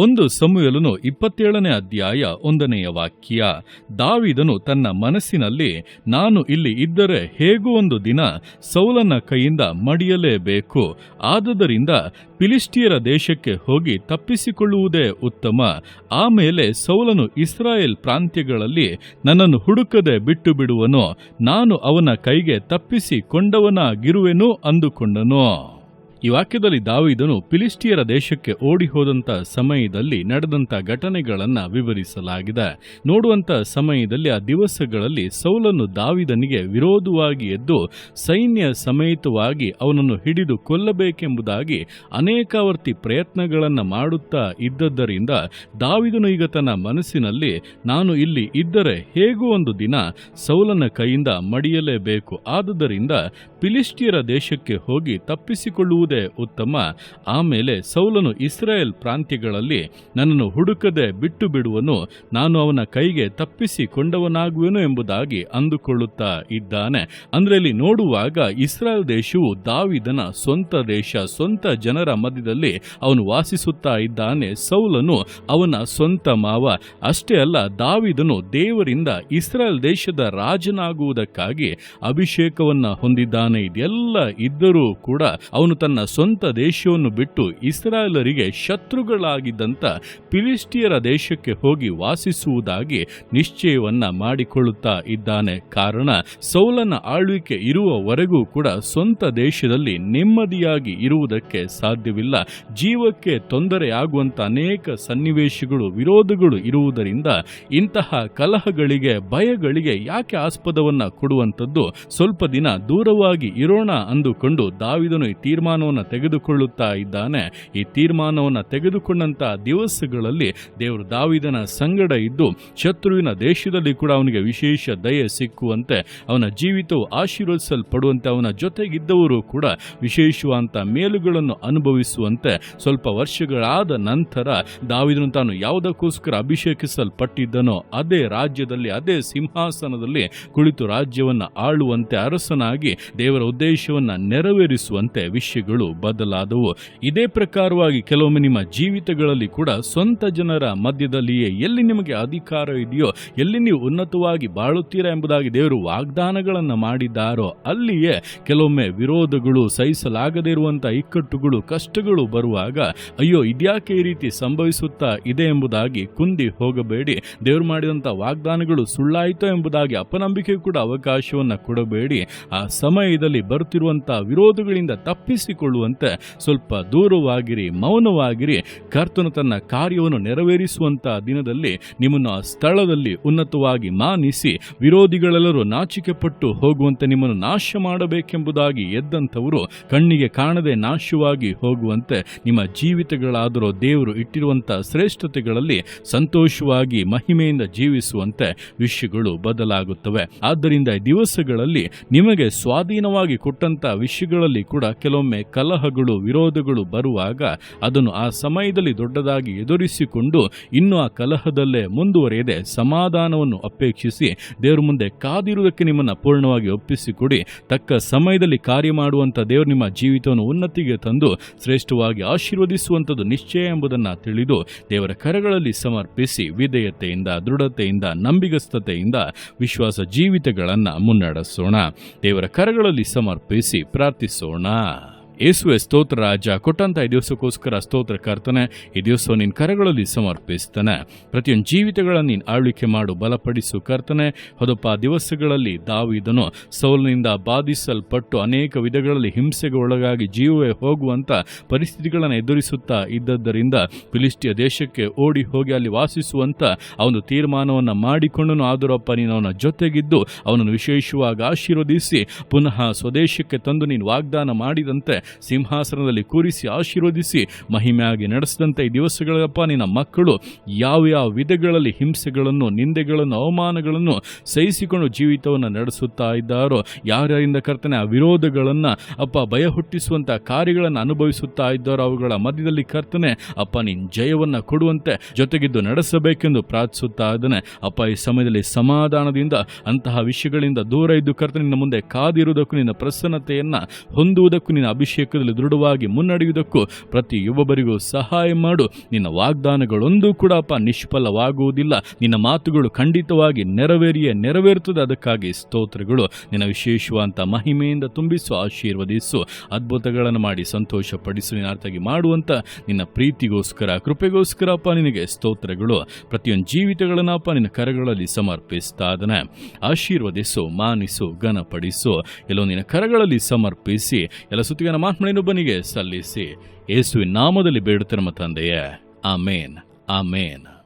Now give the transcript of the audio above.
ಒಂದು ಸಮುಯಲನು ಇಪ್ಪತ್ತೇಳನೇ ಅಧ್ಯಾಯ ಒಂದನೆಯ ವಾಕ್ಯ. ದಾವಿದನು ತನ್ನ ಮನಸ್ಸಿನಲ್ಲಿ, ನಾನು ಇಲ್ಲಿ ಇದ್ದರೆ ಹೇಗೂ ಒಂದು ದಿನ ಸೌಲನ ಕೈಯಿಂದ ಮಡಿಯಲೇಬೇಕು. ಆದುದರಿಂದ ಫಿಲಿಸ್ಟಿಯರ ದೇಶಕ್ಕೆ ಹೋಗಿ ತಪ್ಪಿಸಿಕೊಳ್ಳುವುದೇ ಉತ್ತಮ. ಆಮೇಲೆ ಸೌಲನು ಇಸ್ರಾಯೇಲ್ ಪ್ರಾಂತ್ಯಗಳಲ್ಲಿ ನನ್ನನ್ನು ಹುಡುಕದೆ ಬಿಟ್ಟು ಬಿಡುವನು ನಾನು ಅವನ ಕೈಗೆ ತಪ್ಪಿಸಿಕೊಂಡವನಾಗಿರುವೆನು ಅಂದುಕೊಂಡನು. ಈ ವಾಕ್ಯದಲ್ಲಿ ದಾವಿದನು ಫಿಲಿಸ್ಟಿಯರ ದೇಶಕ್ಕೆ ಓಡಿ ಹೋದಂಥ ಸಮಯದಲ್ಲಿ ನಡೆದಂಥ ಘಟನೆಗಳನ್ನು ವಿವರಿಸಲಾಗಿದೆ. ನೋಡುವಂಥ ಸಮಯದಲ್ಲಿ ಆ ದಿವಸಗಳಲ್ಲಿ ಸೌಲನ್ನು ದಾವಿದನಿಗೆ ವಿರೋಧವಾಗಿ ಎದ್ದು ಸೈನ್ಯ ಸಮೇತವಾಗಿ ಅವನನ್ನು ಹಿಡಿದು ಕೊಲ್ಲಬೇಕೆಂಬುದಾಗಿ ಅನೇಕಾವರ್ತಿ ಪ್ರಯತ್ನಗಳನ್ನು ಮಾಡುತ್ತಾ ಇದ್ದದ್ದರಿಂದ ದಾವಿದನು ಈಗ ತನ್ನ ಮನಸ್ಸಿನಲ್ಲಿ, ನಾನು ಇಲ್ಲಿ ಇದ್ದರೆ ಹೇಗೂ ಒಂದು ದಿನ ಸೌಲನ ಕೈಯಿಂದ ಮಡಿಯಲೇಬೇಕು. ಆದುದರಿಂದ ಫಿಲಿಸ್ಟಿಯರ ದೇಶಕ್ಕೆ ಹೋಗಿ ತಪ್ಪಿಸಿಕೊಳ್ಳುವುದೇ ಉತ್ತಮ. ಆಮೇಲೆ ಸೌಲನು ಇಸ್ರಾಯೇಲ್ ಪ್ರಾಂತ್ಯಗಳಲ್ಲಿ ನನ್ನನ್ನು ಹುಡುಕದೆ ಬಿಟ್ಟು ಬಿಡುವನು ನಾನು ಅವನ ಕೈಗೆ ತಪ್ಪಿಸಿಕೊಂಡವನಾಗುವೆನು ಎಂಬುದಾಗಿ ಅಂದುಕೊಳ್ಳುತ್ತಾ ಇದ್ದಾನೆ. ಅಂದರೆ ಇಲ್ಲಿ ನೋಡುವಾಗ ಇಸ್ರಾಯೇಲ್ ದೇಶವು ದಾವಿದನ ಸ್ವಂತ ದೇಶ, ಸ್ವಂತ ಜನರ ಮಧ್ಯದಲ್ಲಿ ಅವನು ವಾಸಿಸುತ್ತಾ ಇದ್ದಾನೆ. ಸೌಲನು ಅವನ ಸ್ವಂತ ಮಾವ. ಅಷ್ಟೇ ಅಲ್ಲ, ದಾವಿದನು ದೇವರಿಂದ ಇಸ್ರಾಯೇಲ್ ದೇಶದ ರಾಜನಾಗುವುದಕ್ಕಾಗಿ ಅಭಿಷೇಕವನ್ನು ಹೊಂದಿದ್ದಾನೆ. ಇದೆಲ್ಲ ಇದ್ದರೂ ಕೂಡ ಅವನು ತನ್ನ ಸ್ವಂತ ದೇಶವನ್ನು ಬಿಟ್ಟು ಇಸ್ರಾಯೇಲರಿಗೆ ಶತ್ರುಗಳಾಗಿದ್ದಂಥ ಫಿಲಿಸ್ಟಿಯರ ದೇಶಕ್ಕೆ ಹೋಗಿ ವಾಸಿಸುವುದಾಗಿ ನಿಶ್ಚಯವನ್ನ ಮಾಡಿಕೊಳ್ಳುತ್ತಾ ಇದ್ದಾನೆ. ಕಾರಣ, ಸೌಲನ ಆಳ್ವಿಕೆ ಇರುವವರೆಗೂ ಕೂಡ ಸ್ವಂತ ದೇಶದಲ್ಲಿ ನೆಮ್ಮದಿಯಾಗಿ ಇರುವುದಕ್ಕೆ ಸಾಧ್ಯವಿಲ್ಲ. ಜೀವಕ್ಕೆ ತೊಂದರೆಯಾಗುವಂತ ಅನೇಕ ಸನ್ನಿವೇಶಗಳು, ವಿರೋಧಗಳು ಇರುವುದರಿಂದ ಇಂತಹ ಕಲಹಗಳಿಗೆ, ಭಯಗಳಿಗೆ ಯಾಕೆ ಆಸ್ಪದವನ್ನ ಕೊಡುವಂಥದ್ದು? ಸ್ವಲ್ಪ ದಿನ ದೂರವಾಗಿ ಇರೋಣ ಅಂದುಕೊಂಡು ದಾವಿದನು ಈ ತೀರ್ಮಾನವನ್ನು ತೆಗೆದುಕೊಳ್ಳುತ್ತಾ ಇದ್ದಾನೆ. ಈ ತೀರ್ಮಾನವನ್ನು ತೆಗೆದುಕೊಂಡಂತಹ ದಿವಸಗಳಲ್ಲಿ ದೇವರು ದಾವಿದನ ಸಂಗಡ ಇದ್ದು, ಶತ್ರುವಿನ ದೇಶದಲ್ಲಿ ಕೂಡ ಅವನಿಗೆ ವಿಶೇಷ ದಯೆ ಸಿಕ್ಕುವಂತೆ ಅವನ ಜೀವಿತವು ಆಶೀರ್ವದಿಸಲ್ಪಡುವಂತೆ, ಅವನ ಜೊತೆಗಿದ್ದವರು ಕೂಡ ವಿಶೇಷವಾದಂಥ ಮೇಲುಗಳನ್ನು ಅನುಭವಿಸುವಂತೆ ಸ್ವಲ್ಪ ವರ್ಷಗಳಾದ ನಂತರ ದಾವಿದನು ತಾನು ಯಾವುದಕ್ಕೋಸ್ಕರ ಅಭಿಷೇಕಿಸಲ್ಪಟ್ಟಿದ್ದನೋ ಅದೇ ರಾಜ್ಯದಲ್ಲಿ, ಅದೇ ಸಿಂಹಾಸನದಲ್ಲಿ ಕುಳಿತು ರಾಜ್ಯವನ್ನು ಆಳುವಂತೆ ಅರಸನಾಗಿ ದೇವರ ಉದ್ದೇಶವನ್ನ ನೆರವೇರಿಸುವಂತೆ ವಿಷಯಗಳು ಬದಲಾದವು. ಇದೇ ಪ್ರಕಾರವಾಗಿ ಕೆಲವೊಮ್ಮೆ ನಿಮ್ಮ ಜೀವಿತಗಳಲ್ಲಿ ಕೂಡ ಸ್ವಂತ ಜನರ ಮಧ್ಯದಲ್ಲಿಯೇ ಎಲ್ಲಿ ನಿಮಗೆ ಅಧಿಕಾರ ಇದೆಯೋ, ಎಲ್ಲಿ ನೀವು ಉನ್ನತವಾಗಿ ಬಾಳುತ್ತೀರಾ ಎಂಬುದಾಗಿ ದೇವರು ವಾಗ್ದಾನಗಳನ್ನು ಮಾಡಿದ್ದಾರೋ, ಅಲ್ಲಿಯೇ ಕೆಲವೊಮ್ಮೆ ವಿರೋಧಗಳು ಸಹಿಸಲಾಗದೇ ಇರುವಂತಹ ಇಕ್ಕಟ್ಟುಗಳು, ಕಷ್ಟಗಳು ಬರುವಾಗ, ಅಯ್ಯೋ, ಇದ್ಯಾಕೆ ಈ ರೀತಿ ಸಂಭವಿಸುತ್ತಾ ಇದೆ ಎಂಬುದಾಗಿ ಕುಂದಿ ಹೋಗಬೇಡಿ. ದೇವರು ಮಾಡಿದಂತಹ ವಾಗ್ದಾನಗಳು ಸುಳ್ಳಾಯಿತೋ ಎಂಬುದಾಗಿ ಅಪನಂಬಿಕೆ ಕೂಡ ಅವಕಾಶವನ್ನು ಕೊಡಬೇಡಿ. ಆ ಸಮಯದಲ್ಲಿ ಬರುತ್ತಿರುವಂತಹ ವಿರೋಧಗಳಿಂದ ತಪ್ಪಿಸಿಕೊಳ್ಳುವಂತೆ ಸ್ವಲ್ಪ ದೂರವಾಗಿರಿ, ಮೌನವಾಗಿರಿ. ಕರ್ತನು ತನ್ನ ಕಾರ್ಯವನ್ನು ನೆರವೇರಿಸುವಂತಹ ದಿನದಲ್ಲಿ ನಿಮ್ಮನ್ನು ಆ ಸ್ಥಳದಲ್ಲಿ ಉನ್ನತವಾಗಿ ಮಾನಿಸಿ, ವಿರೋಧಿಗಳೆಲ್ಲರೂ ನಾಚಿಕೆ ಪಟ್ಟು ಹೋಗುವಂತೆ ನಿಮ್ಮನ್ನು ನಾಶ ಮಾಡಬೇಕೆಂಬುದಾಗಿ ಎದ್ದಂಥವರು ಕಣ್ಣಿಗೆ ಕಾಣದೆ ನಾಶವಾಗಿ ಹೋಗುವಂತೆ ನಿಮ್ಮ ಜೀವಿತಗಳಾದರೂ ದೇವರು ಇಟ್ಟಿರುವಂತಹ ಶ್ರೇಷ್ಠತೆಗಳಲ್ಲಿ ಸಂತೋಷವಾಗಿ ಮಹಿಮೆಯಿಂದ ಜೀವಿಸುವಂತೆ ವಿಷಯಗಳು ಬದಲಾಗುತ್ತವೆ. ಆದ್ದರಿಂದ ದಿವಸಗಳಲ್ಲಿ ನಿಮಗೆ ಸ್ವಾಧೀನವಾಗಿ ಕೊಟ್ಟಂತ ವಿಷಯಗಳಲ್ಲಿ ಕೂಡ ಕೆಲವೊಮ್ಮೆ ಕಲಹಗಳು, ವಿರೋಧಗಳು ಬರುವಾಗ ಅದನ್ನು ಆ ಸಮಯದಲ್ಲಿ ದೊಡ್ಡದಾಗಿ ಎದುರಿಸಿಕೊಂಡು ಇನ್ನು ಆ ಕಲಹದಲ್ಲೇ ಮುಂದುವರೆಯದೆ ಸಮಾಧಾನವನ್ನು ಅಪೇಕ್ಷಿಸಿ ದೇವರ ಮುಂದೆ ಕಾದಿರುವುದಕ್ಕೆ ನಿಮ್ಮನ್ನು ಪೂರ್ಣವಾಗಿ ಒಪ್ಪಿಸಿಕೊಡಿ. ತಕ್ಕ ಸಮಯದಲ್ಲಿ ಕಾರ್ಯ ಮಾಡುವಂಥ ದೇವರು ನಿಮ್ಮ ಜೀವಿತವನ್ನು ಉನ್ನತಿಗೆ ತಂದು ಶ್ರೇಷ್ಠವಾಗಿ ಆಶೀರ್ವದಿಸುವಂಥದ್ದು ನಿಶ್ಚಯ ಎಂಬುದನ್ನು ತಿಳಿದು ದೇವರ ಕರಗಳಲ್ಲಿ ಸಮರ್ಪಿಸಿ ವಿಧೇಯತೆಯಿಂದ, ದೃಢತೆಯಿಂದ, ನಂಬಿಗಸ್ತತೆಯಿಂದ ವಿಶ್ವಾಸ ಜೀವಿತಗಳನ್ನು ಮುನ್ನಡೆಸೋಣ. ದೇವರ ಕರಗಳಲ್ಲಿ ಸಮರ್ಪಿಸಿ ಪ್ರಾರ್ಥಿಸೋಣ. ಯೇಸುವೆ ಸ್ತೋತ್ರ ರಾಜ, ಕೊಟ್ಟಂತ ಈ ದಿವಸಕ್ಕೋಸ್ಕರ ಸ್ತೋತ್ರ ಕರ್ತನೆ, ಈ ದಿವಸ ನಿನ್ನ ಕರಗಳಲ್ಲಿ ಸಮರ್ಪಿಸ್ತಾನೆ. ಪ್ರತಿಯೊಂದು ಜೀವಿತಗಳನ್ನು ನೀನು ಆಳ್ವಿಕೆ ಮಾಡು, ಬಲಪಡಿಸು ಕರ್ತನೆ. ಹೊದಪ್ಪ ದಿವಸಗಳಲ್ಲಿ ದಾವಿದನು ಸೌಲಿನಿಂದ ಬಾಧಿಸಲ್ಪಟ್ಟು ಅನೇಕ ವಿಧಗಳಲ್ಲಿ ಹಿಂಸೆಗೆ ಒಳಗಾಗಿ ಜೀವವೇ ಹೋಗುವಂತ ಪರಿಸ್ಥಿತಿಗಳನ್ನು ಎದುರಿಸುತ್ತಾ ಇದ್ದದ್ದರಿಂದ ಫಿಲಿಸ್ಟಿಯ ದೇಶಕ್ಕೆ ಓಡಿ ಹೋಗಿ ಅಲ್ಲಿ ವಾಸಿಸುವಂತ ಅವನು ತೀರ್ಮಾನವನ್ನು ಮಾಡಿಕೊಂಡನು. ಆದರಪ್ಪ ನೀನು ಅವನ ಜೊತೆಗಿದ್ದು ಅವನನ್ನು ವಿಶೇಷವಾಗಿ ಆಶೀರ್ವದಿಸಿ, ಪುನಃ ಸ್ವದೇಶಕ್ಕೆ ತಂದು ನೀನು ವಾಗ್ದಾನ ಮಾಡಿದಂತೆ ಸಿಂಹಾಸನದಲ್ಲಿ ಕೂರಿಸಿ ಆಶೀರ್ವದಿಸಿ, ಮಹಿಮೆಯಾಗಿ ನಡೆಸಿದಂಥ ಈ ದಿವಸಗಳಪ್ಪ ನಿನ್ನ ಮಕ್ಕಳು ಯಾವ ಯಾವ ವಿಧಗಳಲ್ಲಿ ಹಿಂಸೆಗಳನ್ನು, ನಿಂದೆಗಳನ್ನು, ಅವಮಾನಗಳನ್ನು ಸಹಿಸಿಕೊಂಡು ಜೀವಿತವನ್ನು ನಡೆಸುತ್ತಾ ಇದ್ದಾರೋ, ಯಾರ್ಯಾರಿಂದ ಕರ್ತನೆ ಆ ವಿರೋಧಗಳನ್ನು ಅಪ್ಪ ಭಯ ಹುಟ್ಟಿಸುವಂಥ ಕಾರ್ಯಗಳನ್ನು ಅನುಭವಿಸುತ್ತಾ ಇದ್ದಾರೋ, ಅವುಗಳ ಮಧ್ಯದಲ್ಲಿ ಕರ್ತನೆ ಅಪ್ಪ ನಿನ್ನ ಜಯವನ್ನು ಕೊಡುವಂತೆ ಜೊತೆಗಿದ್ದು ನಡೆಸಬೇಕೆಂದು ಪ್ರಾರ್ಥಿಸುತ್ತಾ ಇದ್ದಾನೆ. ಅಪ್ಪ ಈ ಸಮಯದಲ್ಲಿ ಸಮಾಧಾನದಿಂದ ಅಂತಹ ವಿಷಯಗಳಿಂದ ದೂರ ಇದ್ದು ಕರ್ತನೆ ನಿನ್ನ ಮುಂದೆ ಕಾದಿರುವುದಕ್ಕೂ ನಿನ್ನ ಪ್ರಸನ್ನತೆಯನ್ನು ಹೊಂದುವುದಕ್ಕೂ ನಿನ್ನ ಅಭಿಷೇಕ ಅಭಿಷೇಕದಲ್ಲಿ ದೃಢವಾಗಿ ಮುನ್ನಡೆಯುವುದಕ್ಕೂ ಪ್ರತಿಯೊಬ್ಬರಿಗೂ ಸಹಾಯ ಮಾಡು. ನಿನ್ನ ವಾಗ್ದಾನಗಳೊಂದೂ ಕೂಡ ಅಪ್ಪ ನಿಷ್ಫಲವಾಗುವುದಿಲ್ಲ. ನಿನ್ನ ಮಾತುಗಳು ಖಂಡಿತವಾಗಿ ನೆರವೇರಿಯೇ ನೆರವೇರುತ್ತದೆ. ಅದಕ್ಕಾಗಿ ಸ್ತೋತ್ರಗಳು. ನಿನ್ನ ವಿಶೇಷವಾದ ಮಹಿಮೆಯಿಂದ ತುಂಬಿಸು, ಆಶೀರ್ವದಿಸು. ಅದ್ಭುತಗಳನ್ನು ಮಾಡಿ ಸಂತೋಷ ಪಡಿಸು ನಿನ್ನ ಮಾಡುವಂತ ಮಾಡುವಂಥ ನಿನ್ನ ಪ್ರೀತಿಗೋಸ್ಕರ, ಕೃಪೆಗೋಸ್ಕರ ಅಪ್ಪ ನಿನಗೆ ಸ್ತೋತ್ರಗಳು. ಪ್ರತಿಯೊಂದು ಜೀವಿತಗಳನ್ನು ಅಪ್ಪ ನಿನ್ನ ಕರಗಳಲ್ಲಿ ಸಮರ್ಪಿಸ್ತಾ ಆಶೀರ್ವದಿಸು, ಮಾನಿಸು, ಘನಪಡಿಸು. ಎಲ್ಲೋ ನಿನ್ನ ಕರಗಳಲ್ಲಿ ಸಮರ್ಪಿಸಿ. ಎಲ್ಲ ಸುತ್ತಿಗನ ಮಾತ್ಮಣಿನೊಬ್ಬನಿಗೆ ಸಲ್ಲಿಸಿ. ಯೇಸುವಿನ ನಾಮದಲ್ಲಿ ಬೇಡುತ್ತಿರುವ ತಂದೆಯೇ. ಆಮೇನ್. ಆಮೇನ್.